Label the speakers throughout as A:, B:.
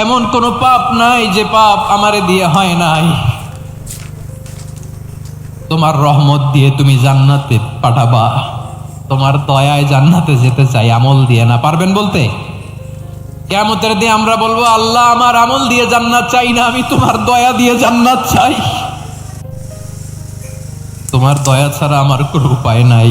A: এমন কোন পাপ নাই যে পাপ আমারে দিয়ে হয় নাই। তোমার রহমত দিয়ে তুমি জান্নাতে পাঠাবা। তোমার দয়ায় জান্নাতে যেতে চাই, আমল দিয়ে না। পারবেন বলতে? কেমতের দিয়ে আমরা বলব, আল্লাহ আমার আমল দিয়ে জান্নাত চাই না, আমি তোমার দয়া দিয়ে জান্নাত চাই। তোমার দয়া ছাড়া আমার কোনো উপায় নাই।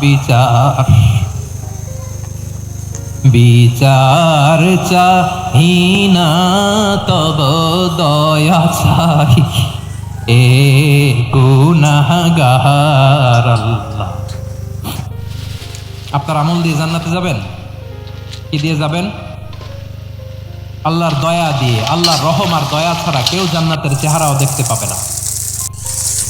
A: বিচার। বিচার চাহিনা, তব দয়া চাই। এ গুনাহগার আল্লাহ। আপনার আমল দিয়ে জান্নাতে যাবেন? কি দিয়ে যাবেন? আল্লাহর দয়া দিয়ে, আল্লাহর রহম আর দয়া ছাড়া কেউ জান্নাতের চেহারাও দেখতে পাবে না।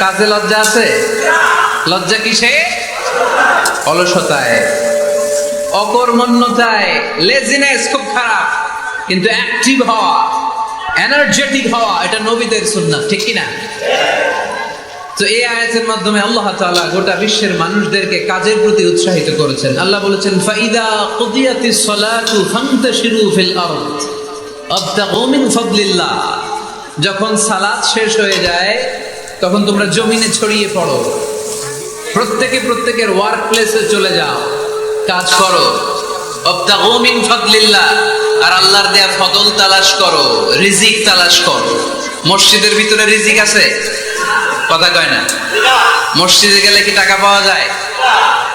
B: কাজে লজ্জা আছে? লজ্জা কিসে? অলসতায়। অকর্মণ্যতায়। লেজিনেস খুব খারাপ, কিন্তু অ্যাক্টিভ হওয়া এনার্জেটিক হওয়া, এটা নবীদের সুন্নাত, ঠিক কিনা? তো এই আয়াতের মাধ্যমে আল্লাহ তাআলা গোটা বিশ্বের মানুষদেরকে কাজের প্রতি উৎসাহিত করেছেন। আল্লাহ বলেছেন, ফাইদা কুদিয়াতিস সালাতু ফান্তাশিরু ফিল আরদ, আবতাগু মিন ফাদলিল্লাহ। যখন সালাত শেষ হয়ে যায় তখন তোমরা জমিনে ছড়িয়ে পড়ো। প্রত্যেকে প্রত্যেকের ওয়ার্ক প্লেসে চলে যাও। কাজ করো। আবতাগু মিন ফাদলিল্লাহ। আর আল্লাহর দেয়া ফদল তালাশ করো। রিজিক তালাশ করো। মসজিদের ভিতরে রিজিক আছে? কথা কয় না? মসজিদে গেলে কি টাকা পাওয়া যায়?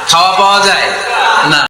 B: খাওয়া পাওয়া যায়? না।